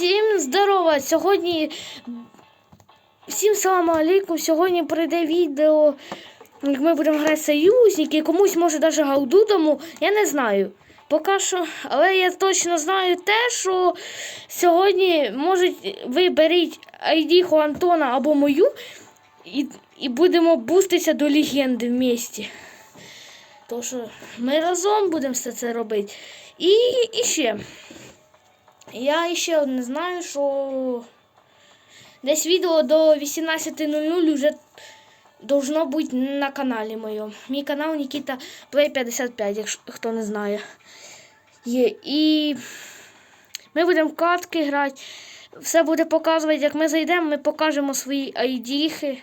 Всім здорово! Сьогодні. Всім салам алейкум. Сьогодні прийде відео, як ми будемо грати союзники. Комусь може навіть галду тому. Я не знаю. Поки що, але я точно знаю те, що сьогодні можуть ви беріть айдіху Антона або мою і, і будемо буститися до легенди в місті. То що ми разом будемо все це робити. І, і ще. Я ще одне знаю, що десь відео до 18.00 вже должно бути на каналі моєму. Мій канал Нікіта Play 55, якщо хто не знає. Є. І ми будемо в катки грати. Все буде показувати, як ми зайдемо, ми покажемо свої айдіхи.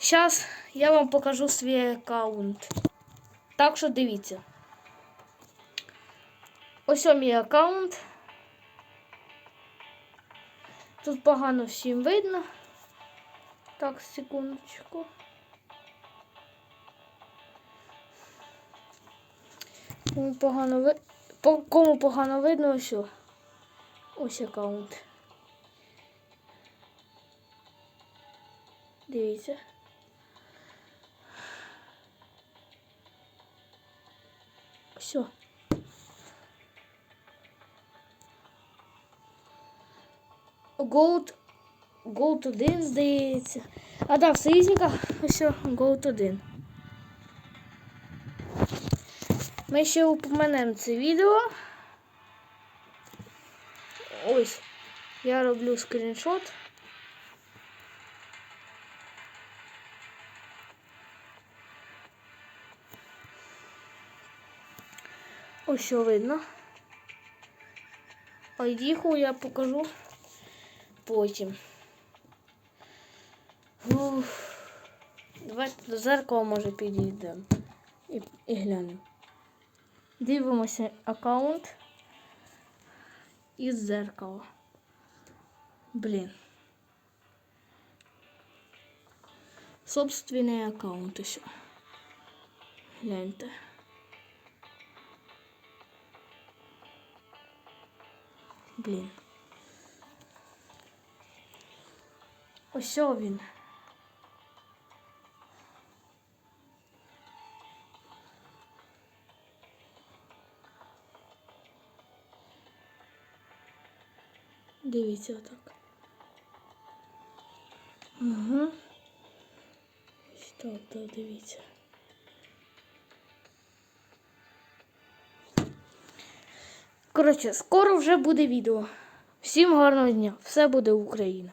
Зараз я вам покажу свій аккаунт. Так що дивіться. Ось мій аккаунт. Тут погано всім видно. Так, секундочку. Кому погано ви... по... Кому погано видно, ось. Ось аккаунт. Дивіться. Все. Gold, Gold 1, здається. А да, в союзниках все, Gold 1. Ми ще упомянемо це відео. Ось, я роблю скріншот. Ось що видно. Айдіху я покажу потім. Уф. Давайте до зеркала може підійдемо і, і глянемо. Дивимося аккаунт із зеркала. Блін. Собственний аккаунт еще. Гляньте. Блін. Ось він. Дивіться отак. Ага. Ось так, дивіться. Коротше, скоро вже буде відео. Всім гарного дня. Все буде Україна.